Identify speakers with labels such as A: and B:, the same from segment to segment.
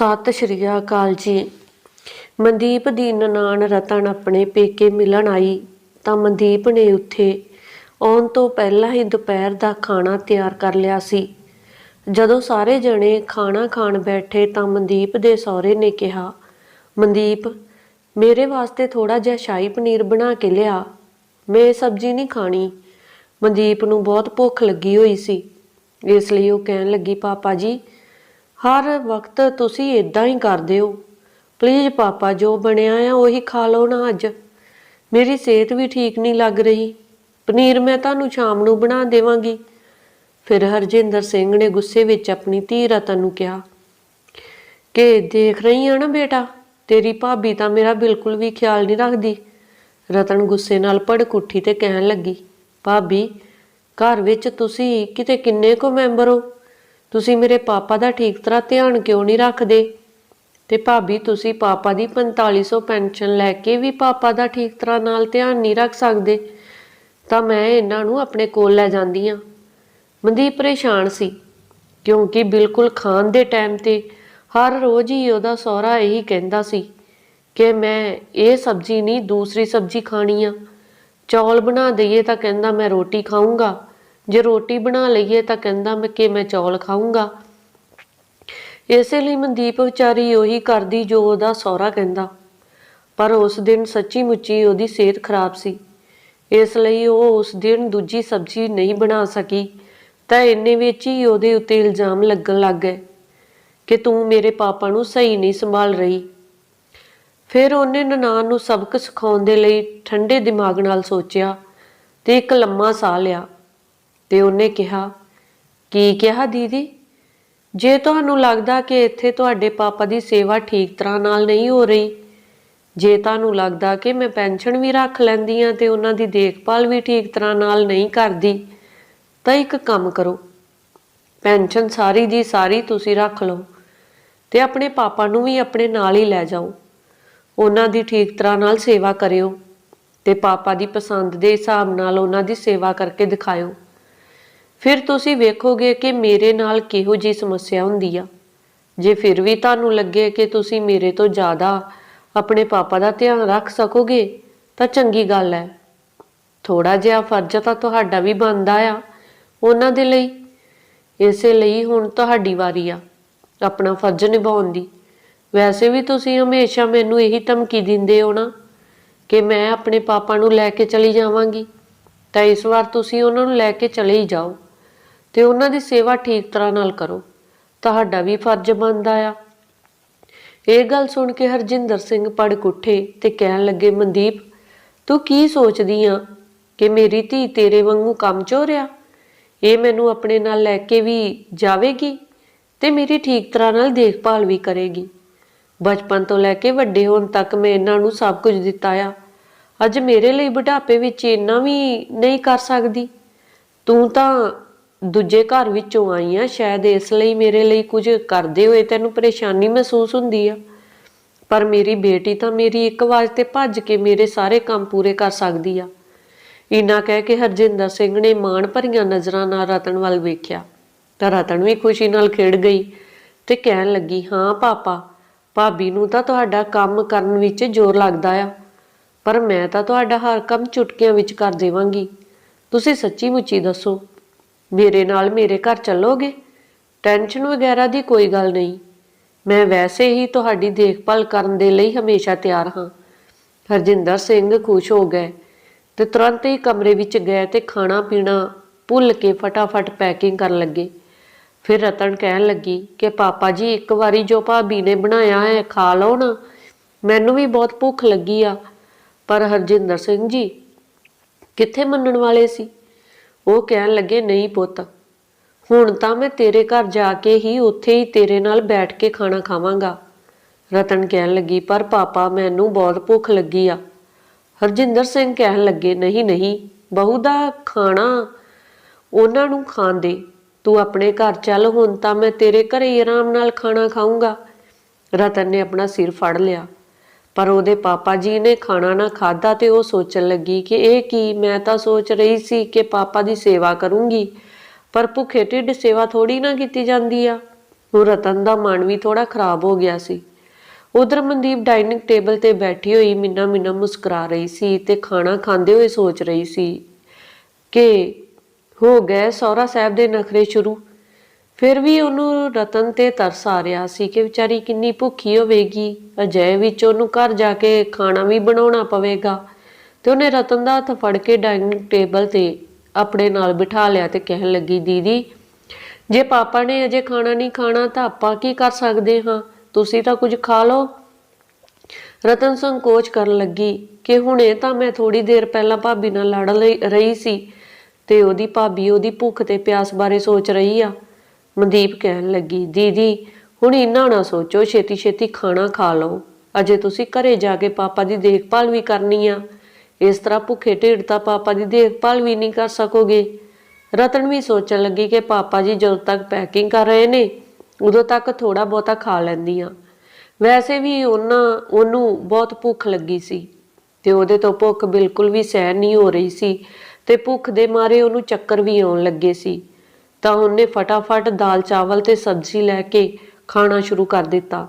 A: ਸਤਿ ਸ਼੍ਰੀ ਅਕਾਲ ਜੀ। ਮਨਦੀਪ ਦੀ ਨਨਾਣ ਰਤਨ ਆਪਣੇ ਪੇਕੇ ਮਿਲਣ ਆਈ, ਤਾਂ ਮਨਦੀਪ ਨੇ ਉੱਥੇ ਆਉਣ ਤੋਂ ਪਹਿਲਾਂ ਹੀ ਦੁਪਹਿਰ ਦਾ ਖਾਣਾ ਤਿਆਰ ਕਰ ਲਿਆ ਸੀ। ਜਦੋਂ ਸਾਰੇ ਜਣੇ ਖਾਣਾ ਖਾਣ ਬੈਠੇ ਤਾਂ ਮਨਦੀਪ ਦੇ ਸਹੁਰੇ ਨੇ ਕਿਹਾ, ਮਨਦੀਪ, ਮੇਰੇ ਵਾਸਤੇ ਥੋੜਾ ਜਿਹਾ ਸ਼ਾਹੀ ਪਨੀਰ ਬਣਾ ਕੇ ਲਿਆ। ਮੈਂ ਇਹ ਸਬਜ਼ੀ ਨਹੀਂ ਖਾਣੀ। ਮਨਦੀਪ ਨੂੰ ਬਹੁਤ ਭੁੱਖ ਲੱਗੀ ਹੋਈ ਸੀ। ਇਸ ਲਈ ਉਹ ਕਹਿਣ ਲੱਗੀ, ਪਾਪਾ ਜੀ ਹਰ ਵਕਤ ਤੁਸੀਂ ਇਦਾਂ ਹੀ ਕਰਦੇ ਹੋ। ਪਲੀਜ਼ ਪਾਪਾ, ਜੋ ਬਣਿਆ ਆ ਉਹੀ ਖਾ ਲਓ ਨਾ ਅੱਜ। ਮੇਰੀ ਸਿਹਤ ਵੀ ਠੀਕ ਨਹੀਂ ਲੱਗ ਰਹੀ। ਪਨੀਰ ਮੈਂ ਤੁਹਾਨੂੰ ਸ਼ਾਮ ਨੂੰ ਬਣਾ ਦੇਵਾਂਗੀ। ਫਿਰ ਹਰਜਿੰਦਰ ਸਿੰਘ ਨੇ ਗੁੱਸੇ ਵਿੱਚ ਆਪਣੀ ਧੀ ਰਤਨ ਨੂੰ ਕਿਹਾ, ਕਿ ਦੇਖ ਰਹੀ ਆ ਨਾ ਬੇਟਾ, ਤੇਰੀ ਭਾਬੀ ਤਾਂ ਮੇਰਾ ਬਿਲਕੁਲ ਵੀ ਖਿਆਲ ਨਹੀਂ ਰੱਖਦੀ। ਰਤਨ ਗੁੱਸੇ ਨਾਲ ਭੜਕ ਉੱਠੀ ਤੇ ਕਹਿਣ ਲੱਗੀ, ਭਾਬੀ, ਘਰ ਵਿੱਚ ਤੁਸੀਂ ਕਿਤੇ ਕਿੰਨੇ ਕੁ ਮੈਂਬਰ ਹੋ? ਤੁਸੀਂ ਮੇਰੇ ਪਾਪਾ ਦਾ ਠੀਕ ਤਰ੍ਹਾਂ ਧਿਆਨ ਕਿਉਂ ਨਹੀਂ ਰੱਖਦੇ? ਤੇ ਭਾਬੀ, ਤੁਸੀਂ ਪਾਪਾ ਦੀ 4500 ਪੈਨਸ਼ਨ ਲੈ ਕੇ ਵੀ ਪਾਪਾ ਦਾ ਠੀਕ ਤਰ੍ਹਾਂ ਨਾਲ ਧਿਆਨ ਨਹੀਂ ਰੱਖ ਸਕਦੇ, ਤਾਂ ਮੈਂ ਇਹਨਾਂ ਨੂੰ ਆਪਣੇ ਕੋਲ ਲੈ ਜਾਂਦੀ ਆ ਮਨਦੀਪ ਪਰੇਸ਼ਾਨ ਸੀ, ਕਿਉਂਕਿ ਬਿਲਕੁਲ ਖਾਣ ਦੇ ਟਾਈਮ ਤੇ ਹਰ ਰੋਜ਼ ਹੀ ਉਹਦਾ ਸਹੁਰਾ ਇਹੀ ਕਹਿੰਦਾ ਸੀ ਕਿ ਮੈਂ ਇਹ ਸਬਜ਼ੀ ਨਹੀਂ, ਦੂਸਰੀ ਸਬਜ਼ੀ ਖਾਣੀ ਆ। ਚੌਲ ਬਣਾ ਦਈਏ ਤਾਂ ਕਹਿੰਦਾ ਮੈਂ ਰੋਟੀ ਖਾਊਂਗਾ। ਜੇ ਰੋਟੀ ਬਣਾ ਲਈਏ ਤਾਂ ਕਹਿੰਦਾ ਮੈਂ ਕਿ ਮੈਂ ਚੌਲ ਖਾਊਂਗਾ। ਇਸੇ ਲਈ ਮਨਦੀਪ ਵਿਚਾਰੀ ਉਹੀ ਕਰਦੀ ਜੋ ਉਹਦਾ ਸਹੁਰਾ ਕਹਿੰਦਾ। ਪਰ ਉਸ ਦਿਨ ਸੱਚੀ ਮੁੱਚੀ ਉਹਦੀ ਸਿਹਤ ਖਰਾਬ ਸੀ। ਇਸ ਲਈ ਉਹ ਉਸ ਦਿਨ ਦੂਜੀ ਸਬਜ਼ੀ ਨਹੀਂ ਬਣਾ ਸਕੀ, ਤਾਂ ਇੰਨੇ ਵਿੱਚ ਹੀ ਉਹਦੇ ਉੱਤੇ ਇਲਜ਼ਾਮ ਲੱਗਣ ਲੱਗ ਗਏ ਕਿ ਤੂੰ ਮੇਰੇ ਪਾਪਾ ਨੂੰ ਸਹੀ ਨਹੀਂ ਸੰਭਾਲ ਰਹੀ। ਫਿਰ ਉਹਨੇ ਨਨਾਣ ਨੂੰ ਸਬਕ ਸਿਖਾਉਣ ਦੇ ਲਈ ਠੰਡੇ ਦਿਮਾਗ ਨਾਲ ਸੋਚਿਆ ਤੇ ਇੱਕ ਲੰਮਾ ਸਾਹ ਲਿਆ। ਤੇ ਉਹਨੇ ਕਿਹਾ, ਕੀ ਕਿਹਾ ਦੀਦੀ? ਜੇ ਤੁਹਾਨੂੰ ਲੱਗਦਾ ਕਿ ਇੱਥੇ ਤੁਹਾਡੇ ਪਾਪਾ ਦੀ ਸੇਵਾ ਠੀਕ ਤਰ੍ਹਾਂ ਨਾਲ ਨਹੀਂ ਹੋ ਰਹੀ, ਜੇ ਤੁਹਾਨੂੰ ਲੱਗਦਾ ਕਿ ਮੈਂ ਪੈਨਸ਼ਨ ਵੀ ਰੱਖ ਲੈਂਦੀ ਆ ਤੇ ਉਹਨਾਂ ਦੀ ਦੇਖਭਾਲ ਵੀ ਠੀਕ ਤਰ੍ਹਾਂ ਨਾਲ ਨਹੀਂ ਕਰਦੀ, ਤਾਂ ਇੱਕ ਕੰਮ ਕਰੋ। ਪੈਨਸ਼ਨ ਸਾਰੀ ਦੀ ਸਾਰੀ ਤੁਸੀਂ ਰੱਖ ਲਓ ਤੇ ਆਪਣੇ ਪਾਪਾ ਨੂੰ ਵੀ ਆਪਣੇ ਨਾਲ ਹੀ ਲੈ ਜਾਓ। ਉਹਨਾਂ ਦੀ ਠੀਕ ਤਰ੍ਹਾਂ ਨਾਲ ਸੇਵਾ ਕਰਿਓ ਤੇ ਪਾਪਾ ਦੀ ਪਸੰਦ ਦੇ ਹਿਸਾਬ ਨਾਲ ਉਹਨਾਂ ਦੀ ਸੇਵਾ ਕਰਕੇ ਦਿਖਾਇਓ। ਫਿਰ ਤੁਸੀਂ ਵੇਖੋਗੇ ਕਿ ਮੇਰੇ ਨਾਲ ਕਿਹੋ ਜੀ ਸਮੱਸਿਆ ਹੁੰਦੀ ਆ। ਜੇ ਫਿਰ ਵੀ ਤੁਹਾਨੂੰ ਲੱਗੇ ਕਿ ਤੁਸੀਂ ਮੇਰੇ ਤੋਂ ਜ਼ਿਆਦਾ ਆਪਣੇ ਪਾਪਾ ਦਾ ਧਿਆਨ ਰੱਖ ਸਕੋਗੇ, ਤਾਂ ਚੰਗੀ ਗੱਲ ਹੈ ਥੋੜਾ ਜਿਹਾ ਫਰਜ਼ ਤਾਂ ਤੁਹਾਡਾ ਵੀ ਬਣਦਾ ਆ। ਉਹਨਾਂ ਦੇ ਲਈ। ਇਸੇ ਲਈ ਹੁਣ ਤੁਹਾਡੀ ਵਾਰੀ ਆ, ਆਪਣਾ ਫਰਜ਼ ਨਿਭਾਉਣ ਦੀ। ਵੈਸੇ ਵੀ ਤੁਸੀਂ ਹਮੇਸ਼ਾ ਮੈਨੂੰ ਇਹੀ ਧਮਕੀ ਦਿੰਦੇ ਹੋ ਨਾ, ਕਿ ਮੈਂ ਆਪਣੇ ਪਾਪਾ ਨੂੰ ਲੈ ਕੇ ਚਲੀ ਜਾਵਾਂਗੀ। ਤਾਂ ਇਸ ਵਾਰ ਤੁਸੀਂ ਉਹਨਾਂ ਨੂੰ ਲੈ ਕੇ ਚਲੇ ਹੀ ਜਾਓ। ਤੇ ਉਹਨਾਂ ਦੀ ਸੇਵਾ ਠੀਕ ਤਰ੍ਹਾਂ ਨਾਲ ਕਰੋ। ਤੁਹਾਡਾ ਵੀ ਫਰਜ਼ ਬਣਦਾ ਆ। ਇਹ ਗੱਲ ਸੁਣ ਕੇ ਹਰਜਿੰਦਰ ਸਿੰਘ ਪੜਕ ਉੱਠੇ ਤੇ ਕਹਿਣ ਲੱਗੇ, ਮਨਦੀਪ, ਤੂੰ ਕੀ ਸੋਚਦੀ ਆ ਕਿ ਮੇਰੀ ਧੀ ਤੇਰੇ ਵਾਂਗੂ ਕੰਮ ਚੋਰਿਆ? ਇਹ ਮੈਨੂੰ ਆਪਣੇ ਨਾਲ ਲੈ ਕੇ ਵੀ ਜਾਵੇਗੀ ਤੇ ਮੇਰੀ ਠੀਕ ਤਰ੍ਹਾਂ ਨਾਲ ਦੇਖਭਾਲ ਵੀ ਕਰੇਗੀ। ਬਚਪਨ ਤੋਂ ਲੈ ਕੇ ਵੱਡੇ ਹੋਣ ਤੱਕ ਮੈਂ ਇਹਨਾਂ ਨੂੰ ਸਭ ਕੁਝ ਦਿੱਤਾ ਆ। ਅੱਜ ਮੇਰੇ ਲਈ ਬੁਢਾਪੇ ਵਿੱਚ ਇੰਨਾ ਵੀ ਨਹੀਂ ਕਰ ਸਕਦੀ। ਤੂੰ ਤਾਂ ਦੂਜੇ ਘਰ ਵਿੱਚੋਂ ਆਈ ਆ ਸ਼ਾਇਦ ਇਸ ਲਈ ਮੇਰੇ ਲਈ ਕੁਝ ਕਰਦੇ ਹੋਏ ਤੈਨੂੰ ਪਰੇਸ਼ਾਨੀ ਮਹਿਸੂਸ ਹੁੰਦੀ ਆ। ਪਰ ਮੇਰੀ ਬੇਟੀ ਤਾਂ ਮੇਰੀ ਇੱਕ ਆਵਾਜ਼ ਤੇ ਭੱਜ ਕੇ ਮੇਰੇ ਸਾਰੇ ਕੰਮ ਪੂਰੇ ਕਰ ਸਕਦੀ ਆ। ਇਨਾ ਕਹਿ ਕੇ ਹਰਜਿੰਦਰ ਸਿੰਘ ਨੇ ਮਾਣ ਭਰੀਆਂ ਨਜ਼ਰਾਂ ਨਾਲ ਰਤਨ ਵੱਲ ਵੇਖਿਆ। ਤਾਂ ਰਤਨ ਵੀ ਖੁਸ਼ੀ ਨਾਲ ਖੇਡ ਗਈ ਤੇ ਕਹਿਣ ਲੱਗੀ, ਹਾਂ ਪਾਪਾ, ਭਾਬੀ ਨੂੰ ਤਾਂ ਤੁਹਾਡਾ ਕੰਮ ਕਰਨ ਵਿੱਚ ਜ਼ੋਰ ਲੱਗਦਾ ਆ, ਪਰ ਮੈਂ ਤਾਂ ਤੁਹਾਡਾ ਹਰ ਕੰਮ ਚੁਟਕੀਆਂ ਵਿੱਚ ਕਰ ਦੇਵਾਂਗੀ। ਤੁਸੀਂ ਸੱਚੀ ਮੁੱਚੀ ਦੱਸੋ ਮੇਰੇ ਨਾਲ ਮੇਰੇ ਘਰ ਚੱਲੋਗੇ? ਟੈਨਸ਼ਨ ਵਗੈਰਾ ਦੀ ਕੋਈ ਗੱਲ ਨਹੀਂ। ਮੈਂ ਵੈਸੇ ਹੀ ਤੁਹਾਡੀ ਦੇਖਭਾਲ ਕਰਨ ਦੇ ਲਈ ਹਮੇਸ਼ਾ ਤਿਆਰ ਹਾਂ। ਹਰਜਿੰਦਰ ਸਿੰਘ ਖੁਸ਼ ਹੋ ਗਏ ਤੇ ਤੁਰੰਤ ਹੀ ਕਮਰੇ ਵਿੱਚ ਗਏ ਤੇ ਖਾਣਾ ਪੀਣਾ ਭੁੱਲ ਕੇ ਫਟਾਫਟ ਪੈਕਿੰਗ ਕਰਨ ਲੱਗੇ। ਫਿਰ ਰਤਨ ਕਹਿਣ ਲੱਗੀ ਕਿ, ਪਾਪਾ ਜੀ, ਇੱਕ ਵਾਰੀ ਜੋ ਭਾਬੀ ਨੇ ਬਣਾਇਆ ਹੈ, ਖਾ ਲਓ ਨਾ। ਮੈਨੂੰ ਵੀ ਬਹੁਤ ਭੁੱਖ ਲੱਗੀ ਆ। ਪਰ ਹਰਜਿੰਦਰ ਸਿੰਘ ਜੀ ਕਿੱਥੇ ਮੰਨਣ ਵਾਲੇ ਸੀ? ਉਹ ਕਹਿਣ ਲੱਗੇ, ਨਹੀਂ ਪੁੱਤ, ਹੁਣ ਤਾਂ ਮੈਂ ਤੇਰੇ ਘਰ ਜਾ ਕੇ ਹੀ ਉੱਥੇ ਹੀ ਤੇਰੇ ਨਾਲ ਬੈਠ ਕੇ ਖਾਣਾ ਖਾਵਾਂਗਾ। ਰਤਨ ਕਹਿਣ ਲੱਗੀ, ਪਰ ਪਾਪਾ, ਮੈਨੂੰ ਬਹੁਤ ਭੁੱਖ ਲੱਗੀ ਆ। ਹਰਜਿੰਦਰ ਸਿੰਘ ਕਹਿਣ ਲੱਗੇ, ਨਹੀਂ ਨਹੀਂ, ਬਹੂ ਦਾ ਖਾਣਾ ਉਹਨਾਂ ਨੂੰ ਖਾਣ ਦੇ। ਤੂੰ ਆਪਣੇ ਘਰ ਚੱਲ, ਹੁਣ ਤਾਂ ਮੈਂ ਤੇਰੇ ਘਰੇ ਹੀ ਆਰਾਮ ਨਾਲ ਖਾਣਾ ਖਾਊਂਗਾ। ਰਤਨ ਨੇ ਆਪਣਾ ਸਿਰ ਫੜ ਲਿਆ। ਪਰ ਉਹਦੇ ਪਾਪਾ ਜੀ ਨੇ ਖਾਣਾ ਨਾ ਖਾਦਾ ਤੇ ਉਹ ਸੋਚਣ ਲੱਗੀ ਕਿ ਇਹ ਕੀ? ਮੈਂ ਤਾਂ ਸੋਚ ਰਹੀ ਸੀ ਕਿ ਪਾਪਾ ਦੀ ਸੇਵਾ ਕਰੂੰਗੀ, ਪਰ ਭੁੱਖੇ ਢਿੱਡ ਸੇਵਾ ਥੋੜੀ ਨਾ ਕੀਤੀ ਜਾਂਦੀ ਆ। ਉਹ ਰਤਨ ਦਾ ਮਨ ਵੀ ਥੋੜਾ ਖਰਾਬ ਹੋ ਗਿਆ ਸੀ। ਉਧਰ ਮਨਦੀਪ ਡਾਈਨਿੰਗ ਟੇਬਲ ਤੇ ਬੈਠੀ ਹੋਈ ਮਿੰਨਾ ਮਿੰਨਾ ਮੁਸਕਰਾ ਰਹੀ ਸੀ ਤੇ ਖਾਣਾ ਖਾਂਦੇ ਹੋਏ ਸੋਚ ਰਹੀ ਸੀ ਕਿ ਹੋ ਗਏ ਸਹੁਰਾ ਸਾਹਿਬ ਦੇ ਨਖਰੇ ਸ਼ੁਰੂ। ਫਿਰ ਵੀ ਉਹਨੂੰ ਰਤਨ ਤੇ ਤਰਸ ਆ ਰਿਹਾ ਸੀ ਕਿ ਵਿਚਾਰੀ ਕਿੰਨੀ ਭੁੱਖੀ ਹੋਵੇਗੀ। ਅਜੇ ਵਿੱਚ ਉਹਨੂੰ ਘਰ ਜਾ ਕੇ ਖਾਣਾ ਵੀ ਬਣਾਉਣਾ ਪਵੇਗਾ। ਤੇ ਉਹਨੇ ਰਤਨ ਦਾ ਹੱਥ ਫੜ ਕੇ ਡਾਈਨਿੰਗ ਟੇਬਲ ਤੇ ਆਪਣੇ ਨਾਲ ਬਿਠਾ ਲਿਆ ਤੇ ਕਹਿਣ ਲੱਗੀ, ਦੀਦੀ, ਜੇ ਪਾਪਾ ਨੇ ਅਜੇ ਖਾਣਾ ਨਹੀਂ ਖਾਣਾ ਤਾਂ ਆਪਾਂ ਕੀ ਕਰ ਸਕਦੇ ਹਾਂ? ਤੁਸੀਂ ਤਾਂ ਕੁਝ ਖਾ ਲਓ। ਰਤਨ ਸੰਕੋਚ ਕਰਨ ਲੱਗੀ ਕਿ ਹੁਣੇ ਤਾਂ ਮੈਂ ਥੋੜੀ ਦੇਰ ਪਹਿਲਾਂ ਭਾਬੀ ਨਾਲ ਲੜ ਲਈ- ਰਹੀ ਸੀ ਤੇ ਉਹਦੀ ਭਾਬੀ ਉਹਦੀ ਭੁੱਖ ਤੇ ਪਿਆਸ ਬਾਰੇ ਸੋਚ ਰਹੀ ਆ। ਮਨਦੀਪ ਕਹਿਣ ਲੱਗੀ, ਦੀਦੀ, ਹੁਣ ਇੰਨਾ ਨਾ ਸੋਚੋ, ਛੇਤੀ ਛੇਤੀ ਖਾਣਾ ਖਾ ਲਓ। ਅਜੇ ਤੁਸੀਂ ਘਰੇ ਜਾ ਕੇ ਪਾਪਾ ਦੀ ਦੇਖਭਾਲ ਵੀ ਕਰਨੀ ਆ। ਇਸ ਤਰ੍ਹਾਂ ਭੁੱਖੇ ਢਿੱਡ ਤਾਂ ਪਾਪਾ ਦੀ ਦੇਖਭਾਲ ਵੀ ਨਹੀਂ ਕਰ ਸਕੋਗੇ। ਰਤਨ ਵੀ ਸੋਚਣ ਲੱਗੀ ਕਿ ਪਾਪਾ ਜੀ ਜਦੋਂ ਤੱਕ ਪੈਕਿੰਗ ਕਰ ਰਹੇ ਨੇ, ਉਦੋਂ ਤੱਕ ਥੋੜਾ ਬਹੁਤਾ ਖਾ ਲੈਂਦੀ ਆ। ਵੈਸੇ ਵੀ ਉਹਨਾਂ, ਉਹਨੂੰ ਬਹੁਤ ਭੁੱਖ ਲੱਗੀ ਸੀ ਤੇ ਉਹਦੇ ਤੋਂ ਭੁੱਖ ਬਿਲਕੁਲ ਵੀ ਸਹਿਣ ਨਹੀਂ ਹੋ ਰਹੀ ਸੀ ਤੇ ਭੁੱਖ ਦੇ ਮਾਰੇ ਉਹਨੂੰ ਚੱਕਰ ਵੀ ਆਉਣ ਲੱਗੇ ਸੀ। ਤਾਂ ਉਹਨੇ ਫਟਾਫਟ ਦਾਲ, ਚਾਵਲ ਤੇ ਸਬਜ਼ੀ ਲੈ ਕੇ ਖਾਣਾ ਸ਼ੁਰੂ ਕਰ ਦਿੱਤਾ।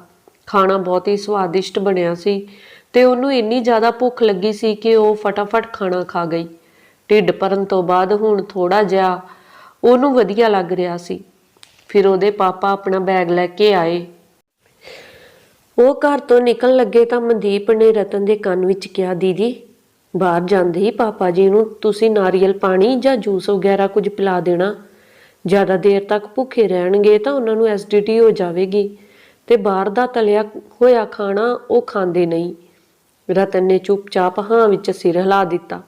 A: ਖਾਣਾ ਬਹੁਤ ਹੀ ਸਵਾਦਿਸ਼ਟ ਬਣਿਆ ਸੀ ਤੇ ਉਹਨੂੰ ਇੰਨੀ ਜ਼ਿਆਦਾ ਭੁੱਖ ਲੱਗੀ ਸੀ ਕਿ ਉਹ ਫਟਾਫਟ ਖਾਣਾ ਖਾ ਗਈ। ਢਿੱਡ ਭਰਨ ਤੋਂ ਬਾਅਦ ਹੁਣ ਥੋੜਾ ਜਿਹਾ ਉਹਨੂੰ ਵਧੀਆ ਲੱਗ ਰਿਹਾ ਸੀ। ਫਿਰ ਉਹਦੇ ਪਾਪਾ ਆਪਣਾ ਬੈਗ ਲੈ ਕੇ ਆਏ। ਉਹ ਘਰ ਤੋਂ ਨਿਕਲਣ ਲੱਗੇ ਤਾਂ ਮਨਦੀਪ ਨੇ ਰਤਨ ਦੇ ਕੰਨ ਵਿੱਚ ਕਿਹਾ, ਦੀਦੀ, ਬਾਹਰ ਜਾਂਦੇ ਹੀ ਪਾਪਾ ਜੀ ਨੂੰ ਤੁਸੀਂ ਨਾਰੀਅਲ ਪਾਣੀ ਜਾਂ ਜੂਸ ਵਗੈਰਾ ਕੁਝ ਪਿਲਾ ਦੇਣਾ। ਜ਼ਿਆਦਾ ਦੇਰ ਤੱਕ ਭੁੱਖੇ ਰਹਿਣਗੇ ਤਾਂ ਉਹਨਾਂ ਨੂੰ ਐਸਿਡਿਟੀ ਹੋ ਜਾਵੇਗੀ। ਤੇ ਬਾਹਰ ਦਾ ਤਲਿਆ ਹੋਇਆ ਖਾਣਾ ਉਹ ਖਾਂਦੇ ਨਹੀਂ। ਰਤਨ ਨੇ ਚੁੱਪਚਾਪ ਹਾਂ ਵਿੱਚ ਸਿਰ ਹਿਲਾ ਦਿੱਤਾ।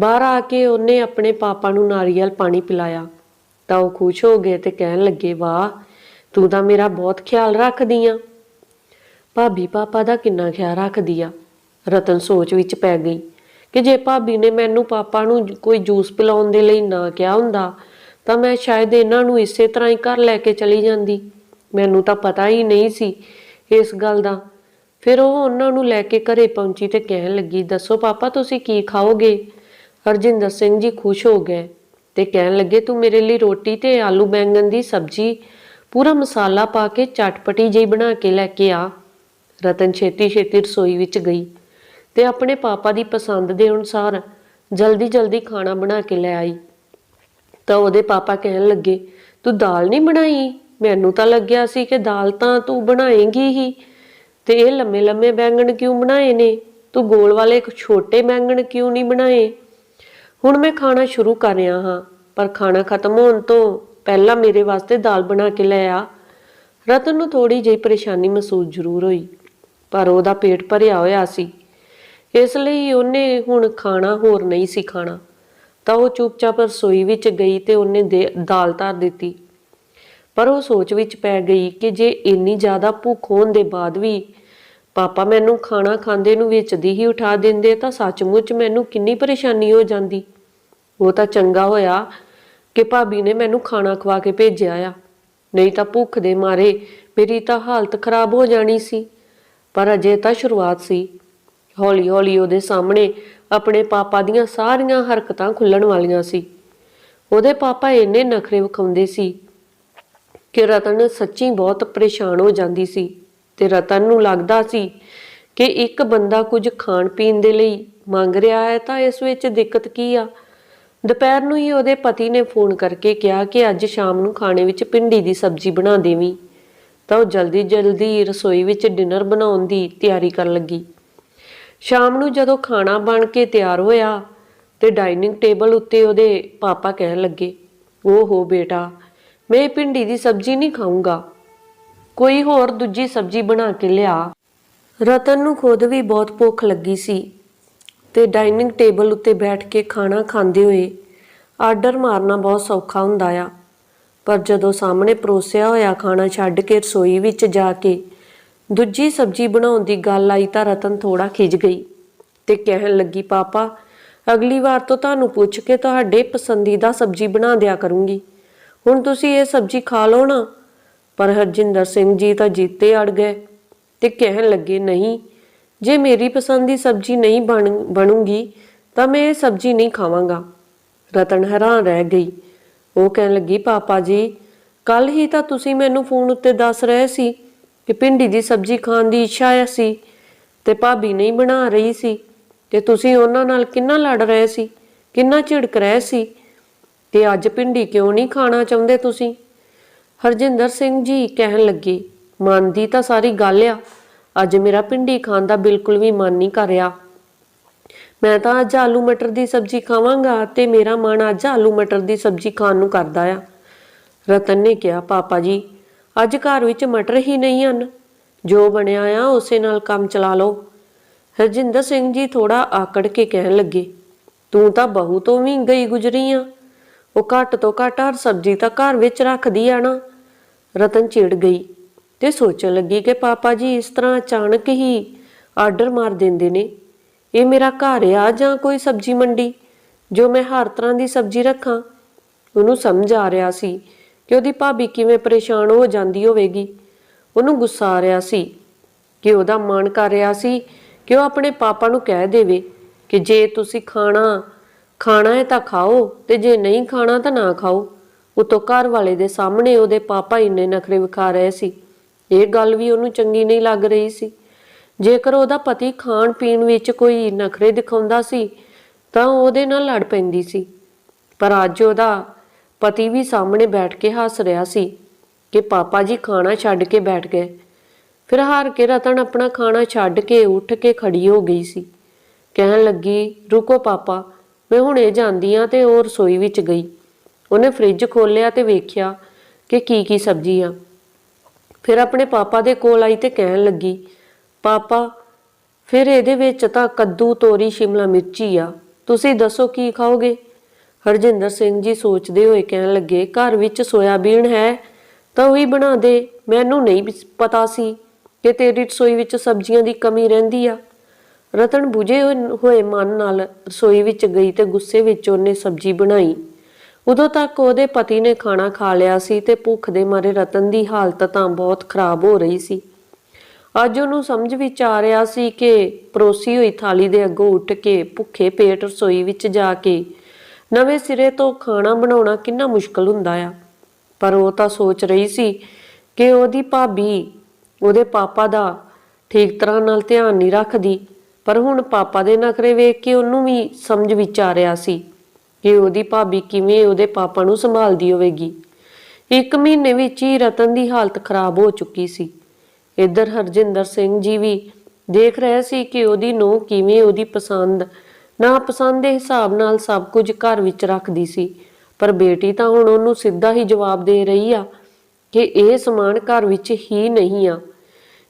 A: ਬਾਹਰ ਆ ਕੇ ਉਹਨੇ ਆਪਣੇ ਪਾਪਾ ਨੂੰ ਨਾਰੀਅਲ ਪਾਣੀ ਪਿਲਾਇਆ। ਤਾਂ ਉਹ ਖੁਸ਼ ਹੋ ਗਏ ਤੇ ਕਹਿਣ ਲੱਗੇ, ਵਾਹ, ਤੂੰ ਤਾਂ ਮੇਰਾ ਬਹੁਤ ਖਿਆਲ ਰੱਖਦੀ ਆ। ਭਾਬੀ ਪਾਪਾ ਦਾ ਕਿੰਨਾ ਖਿਆਲ ਰੱਖਦੀ ਆ? ਰਤਨ ਸੋਚ ਵਿੱਚ ਪੈ ਗਈ ਕਿ ਜੇ ਭਾਬੀ ਨੇ ਮੈਨੂੰ ਪਾਪਾ ਨੂੰ ਕੋਈ ਜੂਸ ਪਿਲਾਉਣ ਦੇ ਲਈ ਨਾ ਕਿਹਾ ਹੁੰਦਾ ਤਾਂ ਮੈਂ ਸ਼ਾਇਦ ਇਹਨਾਂ ਨੂੰ ਇਸੇ ਤਰ੍ਹਾਂ ਹੀ ਘਰ ਲੈ ਕੇ ਚਲੀ ਜਾਂਦੀ। ਮੈਨੂੰ ਤਾਂ ਪਤਾ ਹੀ ਨਹੀਂ ਸੀ ਇਸ ਗੱਲ ਦਾ। ਫਿਰ ਉਹ ਉਹਨਾਂ ਨੂੰ ਲੈ ਕੇ ਘਰੇ ਪਹੁੰਚੀ ਤੇ ਕਹਿਣ ਲੱਗੀ, ਦੱਸੋ ਪਾਪਾ, ਤੁਸੀਂ ਕੀ ਖਾਓਗੇ? ਹਰਜਿੰਦਰ ਸਿੰਘ ਜੀ ਖੁਸ਼ ਹੋ ਗਏ ਤੇ ਕਹਿਣ ਲੱਗੇ, ਤੂੰ ਮੇਰੇ ਲਈ ਰੋਟੀ ਤੇ ਆਲੂ ਬੈਂਗਣ ਦੀ ਸਬਜ਼ੀ, ਪੂਰਾ ਮਸਾਲਾ ਪਾ ਕੇ ਚਟਪਟੀ ਜਿਹੀ ਬਣਾ ਕੇ ਲੈ ਕੇ ਆ। ਰਤਨ ਛੇਤੀ ਛੇਤੀ ਰਸੋਈ ਵਿੱਚ ਗਈ ਤੇ ਆਪਣੇ ਪਾਪਾ ਦੀ ਪਸੰਦ ਦੇ ਅਨੁਸਾਰ ਜਲਦੀ ਜਲਦੀ ਖਾਣਾ ਬਣਾ ਕੇ ਲੈ ਆਈ। ਤਾਂ ਉਹਦੇ ਪਾਪਾ ਕਹਿਣ ਲੱਗੇ, ਤੂੰ ਦਾਲ ਨਹੀਂ ਬਣਾਈ? ਮੈਨੂੰ ਤਾਂ ਲੱਗਿਆ ਸੀ ਕਿ ਦਾਲ ਤਾਂ ਤੂੰ ਬਣਾਏਂਗੀ ਹੀ। ਤੇ ਇਹ ਲੰਮੇ ਲੰਮੇ ਬੈਂਗਣ ਕਿਉਂ ਬਣਾਏ ਨੇ? ਤੂੰ ਗੋਲ ਵਾਲੇ ਇੱਕ ਛੋਟੇ ਬੈਂਗਣ ਕਿਉਂ ਨਹੀਂ ਬਣਾਏ? ਹੁਣ ਮੈਂ ਖਾਣਾ ਸ਼ੁਰੂ ਕਰ ਰਿਹਾ ਹਾਂ, ਪਰ ਖਾਣਾ ਖਤਮ ਹੋਣ ਤੋਂ ਪਹਿਲਾਂ ਮੇਰੇ ਵਾਸਤੇ ਦਾਲ ਬਣਾ ਕੇ ਲੈ ਆ। ਰਤਨ ਨੂੰ ਥੋੜੀ ਜਿਹੀ ਪਰੇਸ਼ਾਨੀ ਮਹਿਸੂਸ ਜ਼ਰੂਰ ਹੋਈ, ਪਰ ਉਹਦਾ ਪੇਟ ਭਰਿਆ ਹੋਇਆ ਸੀ। ਇਸ ਲਈ ਉਹਨੇ ਹੁਣ ਖਾਣਾ ਹੋਰ ਨਹੀਂ ਸੀ ਖਾਣਾ। ਤਾਂ ਉਹ ਚੁੱਪਚਾਪ ਰਸੋਈ ਵਿੱਚ ਗਈ ਤੇ ਉਹਨੇ ਦੇ- ਦਾਲ ਧਰ ਦਿੱਤੀ। ਪਰ ਉਹ ਸੋਚ ਵਿੱਚ ਪੈ ਗਈ ਕਿ ਜੇ ਇੰਨੀ ਜ਼ਿਆਦਾ ਭੁੱਖ ਹੋਣ ਦੇ ਬਾਅਦ ਵੀ ਪਾਪਾ ਮੈਨੂੰ ਖਾਣਾ ਖਾਂਦੇ ਨੂੰ ਵਿੱਚ ਦੀ ਹੀ ਉਠਾ ਦਿੰਦੇ ਤਾਂ ਸੱਚਮੁੱਚ ਮੈਨੂੰ ਕਿੰਨੀ ਪਰੇਸ਼ਾਨੀ ਹੋ ਜਾਂਦੀ। ਉਹ ਤਾਂ ਚੰਗਾ ਹੋਇਆ ਕਿ ਭਾਬੀ ਨੇ ਮੈਨੂੰ ਖਾਣਾ ਖਵਾ ਕੇ ਭੇਜਿਆ ਆ। ਨਹੀਂ ਤਾਂ ਭੁੱਖ ਦੇ ਮਾਰੇ ਮੇਰੀ ਤਾਂ ਹਾਲਤ ਖਰਾਬ ਹੋ ਜਾਣੀ ਸੀ। ਪਰ ਅਜੇ ਤਾਂ ਸ਼ੁਰੂਆਤ ਸੀ। ਹੌਲੀ ਹੌਲੀ ਉਹਦੇ ਸਾਹਮਣੇ ਆਪਣੇ ਪਾਪਾ ਦੀਆਂ ਸਾਰੀਆਂ ਹਰਕਤਾਂ ਖੁੱਲਣ ਵਾਲੀਆਂ ਸੀ। ਉਹਦੇ ਪਾਪਾ ਇੰਨੇ ਨਖਰੇ ਵਿਖਾਉਂਦੇ ਸੀ ਕਿ ਰਤਨ ਸੱਚੀ ਬਹੁਤ ਪਰੇਸ਼ਾਨ ਹੋ ਜਾਂਦੀ ਸੀ ਤੇ ਰਤਨ ਨੂੰ ਲੱਗਦਾ ਸੀ ਕਿ ਇੱਕ ਬੰਦਾ ਕੁਝ ਖਾਣ ਪੀਣ ਦੇ ਲਈ ਮੰਗ ਰਿਹਾ ਹੈ ਤਾਂ ਇਸ ਵਿੱਚ ਦਿੱਕਤ ਕੀ ਆ। ਦੁਪਹਿਰ ਨੂੰ ਹੀ ਉਹਦੇ ਪਤੀ ਨੇ ਫੋਨ ਕਰਕੇ ਕਿਹਾ ਕਿ ਅੱਜ ਸ਼ਾਮ ਨੂੰ ਖਾਣੇ ਵਿੱਚ ਭਿੰਡੀ ਦੀ ਸਬਜ਼ੀ ਬਣਾ ਦੇਵੀਂ। ਤਾਂ ਉਹ ਜਲਦੀ ਜਲਦੀ ਰਸੋਈ ਵਿੱਚ ਡਿਨਰ ਬਣਾਉਣ ਦੀ ਤਿਆਰੀ ਕਰਨ ਲੱਗੀ। ਸ਼ਾਮ ਨੂੰ ਜਦੋਂ ਖਾਣਾ ਬਣ ਕੇ ਤਿਆਰ ਹੋਇਆ ਤੇ ਡਾਈਨਿੰਗ ਟੇਬਲ ਉੱਤੇ ਉਹਦੇ ਪਾਪਾ ਕਹਿਣ ਲੱਗੇ, ਓਹੋ ਬੇਟਾ, ਮੈਂ ਭਿੰਡੀ ਦੀ ਸਬਜ਼ੀ ਨਹੀਂ ਖਾਊਂਗਾ। ਕੋਈ ਹੋਰ ਦੂਜੀ ਸਬਜ਼ੀ ਬਣਾ ਕੇ ਲਿਆ। ਰਤਨ ਨੂੰ ਖੁਦ ਵੀ ਬਹੁਤ ਭੁੱਖ ਲੱਗੀ ਸੀ ਤੇ ਡਾਈਨਿੰਗ ਟੇਬਲ ਉੱਤੇ ਬੈਠ ਕੇ ਖਾਣਾ ਖਾਂਦੇ ਹੋਏ ਆਰਡਰ ਮਾਰਨਾ ਬਹੁਤ ਸੌਖਾ ਹੁੰਦਾ ਆ। ਪਰ ਜਦੋਂ ਸਾਹਮਣੇ ਪਰੋਸਿਆ ਹੋਇਆ ਖਾਣਾ ਛੱਡ ਕੇ ਰਸੋਈ ਵਿੱਚ ਜਾ ਕੇ ਦੂਜੀ ਸਬਜ਼ੀ ਬਣਾਉਣ ਦੀ ਗੱਲ ਆਈ ਤਾਂ ਰਤਨ ਥੋੜਾ ਖਿਜ ਗਈ ਤੇ ਕਹਿਣ ਲੱਗੀ, ਪਾਪਾ, ਅਗਲੀ ਵਾਰ ਤੋਂ ਤੁਹਾਨੂੰ ਪੁੱਛ ਕੇ ਤੁਹਾਡੇ ਪਸੰਦੀਦਾ ਸਬਜ਼ੀ ਬਣਾ ਦਿਆ ਕਰੂੰਗੀ। ਹੁਣ ਤੁਸੀਂ ਇਹ ਸਬਜ਼ੀ ਖਾ ਲਓ ਨਾ। ਪਰ ਹਰਜਿੰਦਰ ਸਿੰਘ ਜੀ ਤਾਂ ਜੀਤੇ ਅੜ ਗਏ ਤੇ ਕਹਿਣ ਲੱਗੇ, ਨਹੀਂ, ਜੇ ਮੇਰੀ ਪਸੰਦ ਦੀ ਸਬਜ਼ੀ ਨਹੀਂ ਬਣ, ਬਣੂਗੀ ਤਾਂ ਮੈਂ ਇਹ ਸਬਜ਼ੀ ਨਹੀਂ ਖਾਵਾਂਗਾ। ਰਤਨ ਹੈਰਾਨ ਰਹਿ ਗਈ। ਉਹ ਕਹਿਣ ਲੱਗੀ, ਪਾਪਾ ਜੀ ਕੱਲ ਹੀ ਤਾਂ ਤੁਸੀਂ ਮੈਨੂੰ ਫੋਨ ਉੱਤੇ ਦੱਸ ਰਹੇ ਸੀ ਕਿ ਭਿੰਡੀ ਦੀ ਸਬਜ਼ੀ ਖਾਣ ਦੀ ਇੱਛਾ ਸੀ ਤੇ ਭਾਬੀ ਨਹੀਂ ਬਣਾ ਰਹੀ ਸੀ। ਤੇ ਤੁਸੀਂ ਉਹਨਾਂ ਨਾਲ ਕਿੰਨਾ ਲੜ ਰਹੇ ਸੀ, ਕਿੰਨਾ ਝਿੜਕ ਰਹੇ ਸੀ ਤੇ ਅੱਜ ਭਿੰਡੀ ਕਿਉਂ ਨਹੀਂ ਖਾਣਾ ਚਾਹੁੰਦੇ ਤੁਸੀਂ? ਹਰਜਿੰਦਰ ਸਿੰਘ ਜੀ ਕਹਿਣ ਲੱਗੇ ਮਨ ਦੀ ਤਾਂ ਸਾਰੀ ਗੱਲ ਆ। ਅੱਜ ਮੇਰਾ ਭਿੰਡੀ ਖਾਣ ਦਾ ਬਿਲਕੁਲ ਵੀ ਮਨ ਨਹੀਂ ਕਰ ਰਿਹਾ। ਮੈਂ ਤਾਂ ਅੱਜ ਆਲੂ ਮਟਰ ਦੀ ਸਬਜ਼ੀ ਖਾਵਾਂਗਾ ਤੇ ਮੇਰਾ ਮਨ ਅੱਜ ਆਲੂ ਮਟਰ ਦੀ ਸਬਜ਼ੀ ਖਾਣ ਨੂੰ ਕਰਦਾ ਆ। ਰਤਨ ਨੇ ਕਿਹਾ, ਪਾਪਾ ਜੀ ਅੱਜ ਘਰ ਵਿੱਚ ਮਟਰ ਹੀ ਨਹੀਂ ਹਨ। ਜੋ ਬਣਿਆ ਆ, ਉਸੇ ਨਾਲ ਕੰਮ ਚਲਾ ਲਓ। ਹਰਜਿੰਦਰ ਸਿੰਘ ਜੀ ਥੋੜਾ ਆਕੜ ਕੇ ਕਹਿਣ ਲੱਗੇ, ਤੂੰ ਤਾਂ ਬਹੂ ਤੋਂ ਵੀ ਗਈ ਗੁਜਰੀ ਆ। ਉਹ ਘੱਟ ਤੋਂ ਘੱਟ ਹਰ ਸਬਜ਼ੀ ਤਾਂ ਘਰ ਵਿੱਚ ਰੱਖਦੀ ਆ ਨਾ। ਰਤਨ ਚਿੜ ਗਈ ਤੇ ਸੋਚਣ ਲੱਗੀ ਕਿ ਪਾਪਾ ਜੀ ਇਸ ਤਰ੍ਹਾਂ ਅਚਾਨਕ ਹੀ ਆਰਡਰ ਮਾਰ ਦਿੰਦੇ ਨੇ। ਇਹ ਮੇਰਾ ਘਰ ਆ ਜਾਂ ਕੋਈ ਸਬਜ਼ੀ ਮੰਡੀ? ਜੋ ਮੈਂ ਹਰ ਤਰ੍ਹਾਂ ਦੀ ਸਬਜ਼ੀ ਰੱਖਾਂ? ਉਹਨੂੰ ਸਮਝ ਆ ਰਿਹਾ ਸੀ ਕਿ ਉਹਦੀ ਭਾਬੀ ਕਿਵੇਂ ਪਰੇਸ਼ਾਨ ਹੋ ਜਾਂਦੀ ਹੋਵੇਗੀ। ਉਹਨੂੰ ਗੁੱਸਾ ਆ ਰਿਹਾ ਸੀ ਕਿ ਉਹਦਾ ਮਨ ਕਰ ਰਿਹਾ ਸੀ ਕਿ ਉਹ ਆਪਣੇ ਪਾਪਾ ਨੂੰ ਕਹਿ ਦੇਵੇ ਕਿ ਜੇ ਤੁਸੀਂ ਖਾਣਾ ਖਾਣਾ ਹੈ ਤਾਂ ਖਾਓ ਤੇ ਜੇ ਨਹੀਂ ਖਾਣਾ ਤਾਂ ਨਾ ਖਾਓ। ਉਤੋਂ ਘਰ ਵਾਲੇ ਦੇ ਸਾਹਮਣੇ ਉਹਦੇ ਪਾਪਾ ਇੰਨੇ ਨਖਰੇ ਵਿਖਾ ਰਹੇ ਸੀ। ਇਹ ਗੱਲ ਵੀ ਉਹਨੂੰ ਚੰਗੀ ਨਹੀਂ ਲੱਗ ਰਹੀ ਸੀ। ਜੇਕਰ ਉਹਦਾ ਪਤੀ ਖਾਣ ਪੀਣ ਵਿੱਚ ਕੋਈ ਨਖਰੇ ਦਿਖਾਉਂਦਾ ਸੀ ਤਾਂ ਉਹਦੇ ਨਾਲ ਲੜ ਪੈਂਦੀ ਸੀ। ਪਰ ਅੱਜ ਉਹਦਾ ਪਤੀ ਵੀ ਸਾਹਮਣੇ ਬੈਠ ਕੇ ਹੱਸ ਰਿਹਾ ਸੀ ਕਿ ਪਾਪਾ ਜੀ ਖਾਣਾ ਛੱਡ ਕੇ ਬੈਠ ਗਏ। ਫਿਰ ਹਾਰ ਕੇ ਰਤਨ ਆਪਣਾ ਖਾਣਾ ਛੱਡ ਕੇ ਉੱਠ ਕੇ ਖੜੀ ਹੋ ਗਈ ਸੀ। ਕਹਿਣ ਲੱਗੀ, ਰੁਕੋ ਪਾਪਾ, ਮੈਂ ਹੁਣੇ ਜਾਂਦੀ ਆ ਤੇ ਉਹ ਰਸੋਈ ਵਿੱਚ ਗਈ। ਉਹਨੇ ਫ੍ਰਿਜ ਖੋਲ੍ਹਿਆ ਤੇ ਵੇਖਿਆ ਕਿ ਕੀ ਕੀ ਸਬਜ਼ੀ ਆ। ਫਿਰ ਆਪਣੇ ਪਾਪਾ ਦੇ ਕੋਲ ਆਈ ਤੇ ਕਹਿਣ ਲੱਗੀ, ਪਾਪਾ, ਫਿਰ ਇਹਦੇ ਵਿੱਚ ਤਾਂ ਕੱਦੂ, ਤੋਰੀ, ਸ਼ਿਮਲਾ ਮਿਰਚੀ ਆ। ਤੁਸੀਂ ਦੱਸੋ ਕੀ ਖਾਓਗੇ? ਹਰਜਿੰਦਰ ਸਿੰਘ ਜੀ ਸੋਚਦੇ ਹੋਏ ਕਹਿਣ ਲੱਗੇ, ਘਰ ਵਿੱਚ ਸੋਇਆਬੀਨ ਹੈ, ਤਾਂ ਉਹੀ ਬਣਾ ਦੇ। ਮੈਨੂੰ ਨਹੀਂ ਪਤਾ ਸੀ ਕਿ ਤੇਰੀ ਰਸੋਈ ਵਿੱਚ ਸਬਜ਼ੀਆਂ ਦੀ ਕਮੀ ਰਹਿੰਦੀ ਆ। ਰਤਨ 부ਝੇ ਹੋਏ- ਹੋਏ ਮਨ ਨਾਲ ਰਸੋਈ ਵਿੱਚ ਗਈ ਤੇ ਗੁੱਸੇ ਵਿੱਚ ਉਹਨੇ ਸਬਜ਼ੀ ਬਣਾਈ। ਉਦੋਂ ਤੱਕ ਉਹਦੇ ਪਤੀ ਨੇ ਖਾਣਾ ਖਾ ਲਿਆ ਸੀ ਤੇ ਭੁੱਖ ਦੇ ਮਾਰੇ ਰਤਨ ਦੀ ਹਾਲਤ ਤਾਂ ਬਹੁਤ ਖਰਾਬ ਹੋ ਰਹੀ ਸੀ। ਅੱਜ ਉਹਨੂੰ ਸਮਝ ਵਿੱਚ ਆ ਰਿਹਾ ਸੀ ਕਿ ਪਰੋਸੀ ਹੋਈ ਥਾਲੀ ਦੇ ਅੱਗੋਂ ਉੱਠ ਕੇ ਭੁੱਖੇ ਪੇਟ ਰਸੋਈ ਵਿੱਚ ਜਾ ਕੇ ਨਵੇਂ ਸਿਰੇ ਤੋਂ ਖਾਣਾ ਬਣਾਉਣਾ ਕਿੰਨਾ ਮੁਸ਼ਕਲ ਹੁੰਦਾ ਆ। ਪਰ ਉਹ ਤਾਂ ਸੋਚ ਰਹੀ ਸੀ ਕਿ ਉਹਦੀ ਭਾਬੀ ਉਹਦੇ ਪਾਪਾ ਦਾ ਠੀਕ ਤਰ੍ਹਾਂ ਨਾਲ ਧਿਆਨ ਨਹੀਂ ਰੱਖਦੀ, ਪਰ ਹੁਣ ਪਾਪਾ ਦੇ ਨਖਰੇ ਵੇਖ ਕੇ ਉਹਨੂੰ ਵੀ ਸਮਝ ਵਿੱਚ ਆ ਰਿਹਾ ਸੀ ਕਿ ਉਹਦੀ ਭਾਬੀ ਕਿਵੇਂ ਉਹਦੇ ਪਾਪਾ ਨੂੰ ਸੰਭਾਲਦੀ ਹੋਵੇਗੀ। ਇੱਕ ਮਹੀਨੇ ਵਿੱਚ ਹੀ ਰਤਨ ਦੀ ਹਾਲਤ ਖਰਾਬ ਹੋ ਚੁੱਕੀ ਸੀ। ਇੱਧਰ ਹਰਜਿੰਦਰ ਸਿੰਘ ਜੀ ਵੀ ਦੇਖ ਰਹੇ ਸੀ ਕਿ ਉਹਦੀ ਨੂੰਹ ਕਿਵੇਂ ਉਹਦੀ ਪਸੰਦ ਨਾ ਪਸੰਦ ਦੇ ਹਿਸਾਬ ਨਾਲ ਸਭ ਕੁਝ ਘਰ ਵਿੱਚ ਰੱਖਦੀ ਸੀ। ਪਰ ਬੇਟੀ ਤਾਂ ਹੁਣ ਉਹਨੂੰ ਸਿੱਧਾ ਹੀ ਜਵਾਬ ਦੇ ਰਹੀ ਆ ਕਿ ਇਹ ਸਮਾਨ ਘਰ ਵਿੱਚ ਹੀ ਨਹੀਂ ਆ।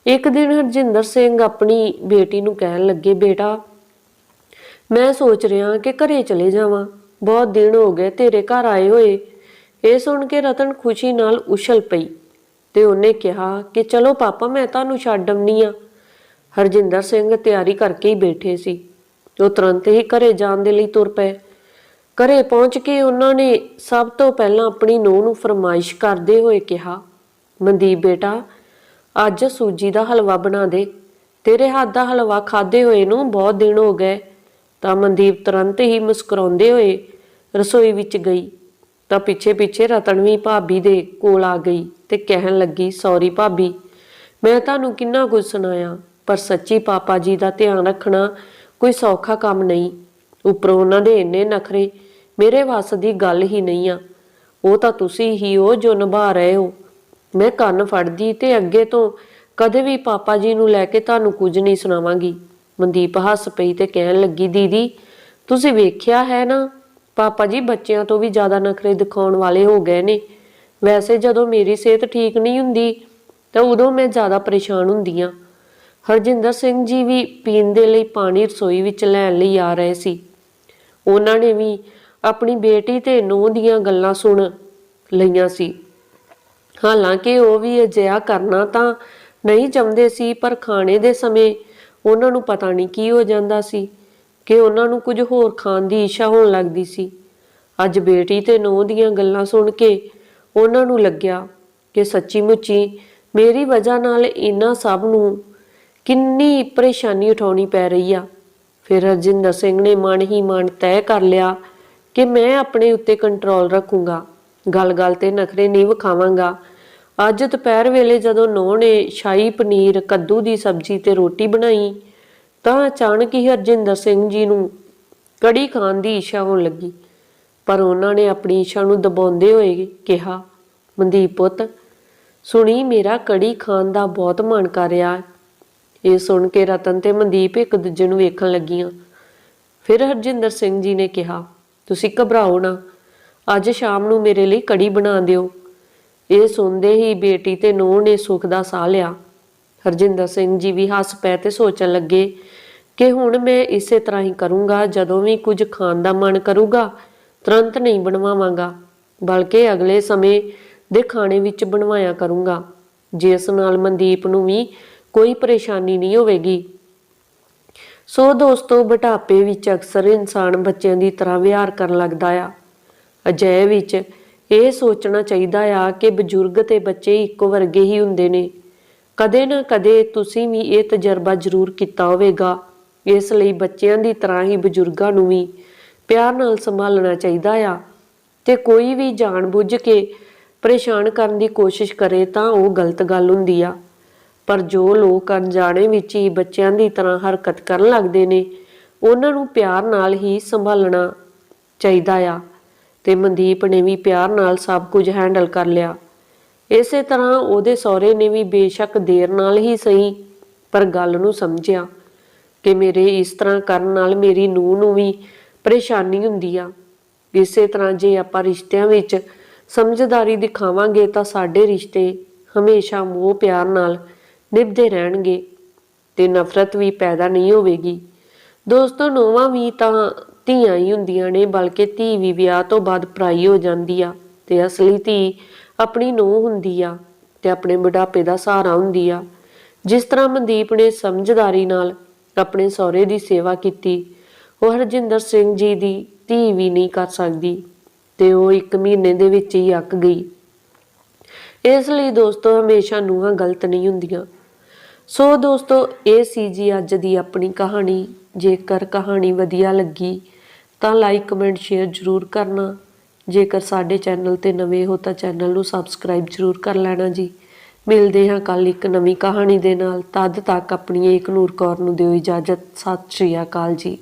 A: ਇੱਕ ਦਿਨ ਹਰਜਿੰਦਰ ਸਿੰਘ ਆਪਣੀ ਬੇਟੀ ਨੂੰ ਕਹਿਣ ਲੱਗੇ, ਬੇਟਾ, ਮੈਂ ਸੋਚ ਰਿਹਾ ਕਿ ਘਰੇ ਚਲੇ ਜਾਵਾਂ। ਬਹੁਤ ਦਿਨ ਹੋ ਗਏ ਤੇਰੇ ਘਰ ਆਏ ਹੋਏ। ਇਹ ਸੁਣ ਕੇ ਰਤਨ ਖੁਸ਼ੀ ਨਾਲ ਉਛਲ ਪਈ ਤੇ ਉਹਨੇ ਕਿਹਾ ਕਿ ਚਲੋ ਪਾਪਾ, ਮੈਂ ਤੁਹਾਨੂੰ ਛੱਡ ਆਉਣੀ ਆ। ਹਰਜਿੰਦਰ ਸਿੰਘ ਤਿਆਰੀ ਕਰਕੇ ਹੀ ਬੈਠੇ ਸੀ। ਉਹ ਤੁਰੰਤ ਹੀ ਘਰੇ ਜਾਣ ਦੇ ਲਈ ਤੁਰ ਪਏ। ਘਰੇ ਪਹੁੰਚ ਕੇ ਉਹਨਾਂ ਨੇ ਸਭ ਤੋਂ ਪਹਿਲਾਂ ਆਪਣੀ ਨੂੰਹ ਨੂੰ ਫਰਮਾਇਸ਼ ਕਰਦੇ ਹੋਏ ਕਿਹਾ, ਮਨਦੀਪ ਬੇਟਾ, ਅੱਜ ਸੂਜੀ ਦਾ ਹਲਵਾ ਬਣਾ ਦੇ। ਤੇਰੇ ਹੱਥ ਦਾ ਹਲਵਾ ਖਾਦੇ ਹੋਏ ਨੂੰ ਬਹੁਤ ਦਿਨ ਹੋ ਗਏ ਤਾਂ ਮਨਦੀਪ ਤੁਰੰਤ ਹੀ ਮੁਸਕਰਾਉਂਦੇ ਹੋਏ ਰਸੋਈ ਵਿੱਚ ਗਈ। ਤਾਂ ਪਿੱਛੇ ਪਿੱਛੇ ਰਤਨ ਵੀ ਭਾਬੀ ਦੇ ਕੋਲ ਆ ਗਈ ਤੇ ਕਹਿਣ ਲੱਗੀ, ਸੌਰੀ ਭਾਬੀ, ਮੈਂ ਤੁਹਾਨੂੰ ਕਿੰਨਾ ਕੁਝ ਸੁਣਾਇਆ, ਪਰ ਸੱਚੀ ਪਾਪਾ ਜੀ ਦਾ ਧਿਆਨ ਰੱਖਣਾ ਕੋਈ ਸੌਖਾ ਕੰਮ ਨਹੀਂ। ਉੱਪਰੋਂ ਉਹਨਾਂ ਦੇ ਇੰਨੇ ਨਖਰੇ, ਮੇਰੇ ਵੱਸ ਦੀ ਗੱਲ ਹੀ ਨਹੀਂ ਆ। ਉਹ ਤਾਂ ਤੁਸੀਂ ਹੀ ਹੋ ਜੋ ਨਿਭਾ ਰਹੇ ਹੋ। ਮੈਂ ਕੰਨ ਫੜਦੀ ਤੇ ਅੱਗੇ ਤੋਂ ਕਦੇ ਵੀ ਪਾਪਾ ਜੀ ਨੂੰ ਲੈ ਕੇ ਤੁਹਾਨੂੰ ਕੁਝ ਨਹੀਂ ਸੁਣਾਵਾਂਗੀ। ਮਨਦੀਪ ਹੱਸ ਪਈ ਤੇ ਕਹਿਣ ਲੱਗੀ, ਦੀਦੀ, ਤੁਸੀਂ ਵੇਖਿਆ ਹੈ ਨਾ, ਪਾਪਾ ਜੀ ਬੱਚਿਆਂ ਤੋਂ ਵੀ ਜ਼ਿਆਦਾ ਨਖਰੇ ਦਿਖਾਉਣ ਵਾਲੇ ਹੋ ਗਏ ਨੇ। ਵੈਸੇ ਜਦੋਂ ਮੇਰੀ ਸਿਹਤ ਠੀਕ ਨਹੀਂ ਹੁੰਦੀ, ਤਾਂ ਉਦੋਂ ਮੈਂ ਜ਼ਿਆਦਾ ਪਰੇਸ਼ਾਨ ਹੁੰਦੀ ਆ ਹਰਜਿੰਦਰ ਸਿੰਘ ਜੀ ਵੀ ਪੀਣ ਦੇ ਲਈ ਪਾਣੀ ਰਸੋਈ ਵਿੱਚ ਲੈਣ ਲਈ ਆ ਰਹੇ ਸੀ। ਉਹਨਾਂ ਨੇ ਵੀ ਆਪਣੀ ਬੇਟੀ ਤੇ ਨੂੰਹ ਦੀਆਂ ਗੱਲਾਂ ਸੁਣ ਲਈਆਂ ਸੀ। ਹਾਲਾਂਕਿ ਉਹ ਵੀ ਅਜਿਹਾ ਕਰਨਾ ਤਾਂ ਨਹੀਂ ਚਾਹੁੰਦੇ ਸੀ, ਪਰ ਖਾਣੇ ਦੇ ਸਮੇਂ ਉਹਨਾਂ ਨੂੰ ਪਤਾ ਨਹੀਂ ਕੀ ਹੋ ਜਾਂਦਾ ਸੀ ਕਿ ਉਹਨਾਂ ਨੂੰ ਕੁਝ ਹੋਰ ਖਾਣ ਦੀ ਇੱਛਾ ਹੋਣ ਲੱਗਦੀ ਸੀ। ਅੱਜ ਬੇਟੀ ਤੇ ਨੂੰਹ ਦੀਆਂ ਗੱਲਾਂ ਸੁਣ ਕੇ ਉਹਨਾਂ ਨੂੰ ਲੱਗਿਆ ਕਿ ਸੱਚੀ ਮੁੱਚੀ ਮੇਰੀ ਵਜ੍ਹਾ ਨਾਲ ਇਹਨਾਂ ਸਭ ਨੂੰ ਕਿੰਨੀ ਪਰੇਸ਼ਾਨੀ ਉਠਾਉਣੀ ਪੈ ਰਹੀ ਆ। ਫਿਰ ਹਰਜਿੰਦਰ ਸਿੰਘ ਨੇ ਮਨ ਹੀ ਮਨ ਤੈਅ ਕਰ ਲਿਆ ਕਿ ਮੈਂ ਆਪਣੇ ਉੱਤੇ ਕੰਟਰੋਲ ਰੱਖੂੰਗਾ। ਗੱਲ-ਗੱਲ ਤੇ ਨਖਰੇ ਨਹੀਂ ਵਿਖਾਵਾਂਗਾ ਅੱਜ ਦੁਪਹਿਰ ਵੇਲੇ ਜਦੋਂ ਨੌਂ ਨੇ ਸ਼ਾਹੀ ਪਨੀਰ, ਕੱਦੂ ਦੀ ਸਬਜ਼ੀ ਤੇ ਰੋਟੀ ਬਣਾਈ, ਤਾਂ ਅਚਾਨਕ ਹੀ ਹਰਜਿੰਦਰ ਸਿੰਘ ਜੀ ਨੂੰ ਕੜੀ ਖਾਣ ਦੀ ਇੱਛਾ ਹੋਣ ਲੱਗੀ। ਪਰ ਉਹਨਾਂ ਨੇ ਆਪਣੀ ਇੱਛਾ ਨੂੰ ਦਬਾਉਂਦੇ ਹੋਏ ਕਿਹਾ, ਮਨਦੀਪ ਪੁੱਤ, ਸੁਣੀ ਮੇਰਾ ਕੜੀ ਖਾਣ ਦਾ ਬਹੁਤ ਮਨ ਕਰ ਰਿਹਾ। ਇਹ ਸੁਣ ਕੇ ਰਤਨ ਤੇ ਮਨਦੀਪ ਇੱਕ ਦੂਜੇ ਨੂੰ ਵੇਖਣ ਲੱਗੀਆਂ। ਫਿਰ ਹਰਜਿੰਦਰ ਸਿੰਘ ਜੀ ਨੇ ਕਿਹਾ, ਤੁਸੀਂ ਘਬਰਾਓ ਨਾ, ਅੱਜ ਸ਼ਾਮ ਨੂੰ ਮੇਰੇ ਲਈ ਕੜੀ ਬਣਾ ਦਿਓ। ਇਹ ਸੁਣਦੇ ਹੀ ਬੇਟੀ ਤੇ ਨੂੰਹ ਨੇ ਸੁੱਖ ਦਾ ਸਾਹ ਲਿਆ। ਹਰਜਿੰਦਰ ਸਿੰਘ ਜੀ ਵੀ ਹੱਸ ਪਏ ਤੇ ਸੋਚਣ ਲੱਗੇ ਕਿ ਹੁਣ ਮੈਂ ਇਸੇ ਤਰ੍ਹਾਂ ਹੀ ਕਰੂੰਗਾ, ਜਦੋਂ ਵੀ ਕੁਝ ਖਾਣ ਦਾ ਮਨ ਕਰੂਗਾ, ਤੁਰੰਤ ਨਹੀਂ ਬਣਵਾਵਾਂਗਾ, ਬਲਕਿ ਅਗਲੇ ਸਮੇਂ ਦੇ ਖਾਣੇ ਵਿੱਚ ਬਣਵਾਇਆ ਕਰੂੰਗਾ। ਜਿਸ ਨਾਲ ਮਨਦੀਪ ਨੂੰ ਵੀ ਕੋਈ ਪਰੇਸ਼ਾਨੀ ਨਹੀਂ ਹੋਵੇਗੀ। ਸੋ ਦੋਸਤੋ ਬਟਾਪੇ ਵਿੱਚ ਅਕਸਰ ਇਨਸਾਨ ਬੱਚਿਆਂ ਦੀ ਤਰ੍ਹਾਂ ਵਿਹਾਰ ਕਰਨ ਲੱਗਦਾ ਆ। ਅਜਿਹੇ ਵਿੱਚ ਇਹ ਸੋਚਣਾ ਚਾਹੀਦਾ ਆ ਕਿ ਬਜ਼ੁਰਗ ਤੇ ਬੱਚੇ ਇੱਕੋ ਵਰਗੇ ਹੀ ਹੁੰਦੇ ਨੇ। ਕਦੇ ਨਾ ਕਦੇ ਤੁਸੀਂ ਵੀ ਇਹ ਤਜਰਬਾ ਜ਼ਰੂਰ ਕੀਤਾ ਹੋਵੇਗਾ। ਇਸ ਲਈ ਬੱਚਿਆਂ ਦੀ ਤਰ੍ਹਾਂ ਹੀ ਬਜ਼ੁਰਗਾਂ ਨੂੰ ਵੀ ਪਿਆਰ ਨਾਲ ਸੰਭਾਲਣਾ ਚਾਹੀਦਾ ਆ। ਤੇ ਕੋਈ ਵੀ ਜਾਣਬੁੱਝ ਕੇ ਪਰੇਸ਼ਾਨ ਕਰਨ ਦੀ ਕੋਸ਼ਿਸ਼ ਕਰੇ ਤਾਂ ਉਹ ਗਲਤ ਗੱਲ ਹੁੰਦੀ ਆ। ਪਰ ਜੋ ਲੋਕ ਅਣਜਾਣੇ ਵਿੱਚ ਹੀ ਬੱਚਿਆਂ ਦੀ ਤਰ੍ਹਾਂ ਹਰਕਤ ਕਰਨ ਲੱਗਦੇ ਨੇ, ਉਹਨਾਂ ਨੂੰ ਪਿਆਰ ਨਾਲ ਹੀ ਸੰਭਾਲਣਾ ਚਾਹੀਦਾ ਆ। ਤੇ ਮਨਦੀਪ ਨੇ ਵੀ ਪਿਆਰ ਨਾਲ ਸਭ ਕੁਝ ਹੈਂਡਲ ਕਰ ਲਿਆ। ਇਸੇ ਤਰ੍ਹਾਂ ਉਹਦੇ ਸਹੁਰੇ ਨੇ ਵੀ ਬੇਸ਼ੱਕ ਦੇਰ ਨਾਲ ਹੀ ਸਹੀ ਪਰ ਗੱਲ ਨੂੰ ਸਮਝਿਆ ਕਿ ਮੇਰੇ ਇਸ ਤਰ੍ਹਾਂ ਕਰਨ ਨਾਲ ਮੇਰੀ ਨੂੰਹ ਨੂੰ ਵੀ ਪਰੇਸ਼ਾਨੀ ਹੁੰਦੀ ਆ। ਇਸੇ ਤਰ੍ਹਾਂ ਜੇ ਆਪਾਂ ਰਿਸ਼ਤਿਆਂ ਵਿੱਚ ਸਮਝਦਾਰੀ ਦਿਖਾਵਾਂਗੇ ਤਾਂ ਸਾਡੇ ਰਿਸ਼ਤੇ ਹਮੇਸ਼ਾ ਮੋਹ ਪਿਆਰ ਨਾਲ ਨਿਭਦੇ ਰਹਿਣਗੇ ਤੇ ਨਫ਼ਰਤ ਵੀ ਪੈਦਾ ਨਹੀਂ ਹੋਵੇਗੀ। ਦੋਸਤੋ, ਨੋਵਾਂ ਵੀ ਤਾਂ ਧੀਆਂ ਹੀ ਹੁੰਦੀਆਂ ਨੇ, ਬਲਕਿ ਧੀ ਵੀ ਵਿਆਹ ਤੋਂ ਬਾਅਦ ਪਰਾਈ ਹੋ ਜਾਂਦੀ ਆ ਤੇ ਅਸਲੀ ਧੀ ਆਪਣੀ ਨੂੰਹ ਹੁੰਦੀ ਆ ਤੇ ਆਪਣੇ ਬੁਢਾਪੇ ਦਾ ਸਹਾਰਾ ਹੁੰਦੀ ਆ। ਜਿਸ ਤਰ੍ਹਾਂ ਮਨਦੀਪ ਨੇ ਸਮਝਦਾਰੀ ਨਾਲ ਆਪਣੇ ਸਹੁਰੇ ਦੀ ਸੇਵਾ ਕੀਤੀ, ਉਹ ਹਰਜਿੰਦਰ ਸਿੰਘ ਜੀ ਦੀ ਧੀ ਵੀ ਨਹੀਂ ਕਰ ਸਕਦੀ ਤੇ ਉਹ ਇੱਕ ਮਹੀਨੇ ਦੇ ਵਿੱਚ ਹੀ ਅੱਕ ਗਈ। ਇਸ ਲਈ ਦੋਸਤੋ, ਹਮੇਸ਼ਾ ਨੂੰਹਾਂ ਗਲਤ ਨਹੀਂ ਹੁੰਦੀਆਂ। ਸੋ ਦੋਸਤੋ, ਇਹ ਸੀ ਜੀ ਅੱਜ ਦੀ ਆਪਣੀ ਕਹਾਣੀ। ਜੇਕਰ ਕਹਾਣੀ ਵਧੀਆ ਲੱਗੀ, ਤਾਂ ਲਾਈਕ ਕਮੈਂਟ ਸ਼ੇਅਰ ਜ਼ਰੂਰ ਕਰਨਾ। ਜੇਕਰ ਸਾਡੇ ਚੈਨਲ ਤੇ ਨਵੇਂ ਹੋ, ਤਾਂ ਚੈਨਲ ਨੂੰ ਸਬਸਕ੍ਰਾਈਬ ਜ਼ਰੂਰ ਕਰ ਲੈਣਾ ਜੀ। ਮਿਲਦੇ ਹਾਂ ਕੱਲ ਇੱਕ ਨਵੀਂ ਕਹਾਣੀ ਦੇ ਨਾਲ। ਤਦ ਤੱਕ ਆਪਣੀ ਏਕ ਨੂਰ ਕੌਰ ਨੂੰ ਦਿਓ ਇਜਾਜ਼ਤ। ਸਤਿ ਸ਼੍ਰੀ ਅਕਾਲ ਜੀ।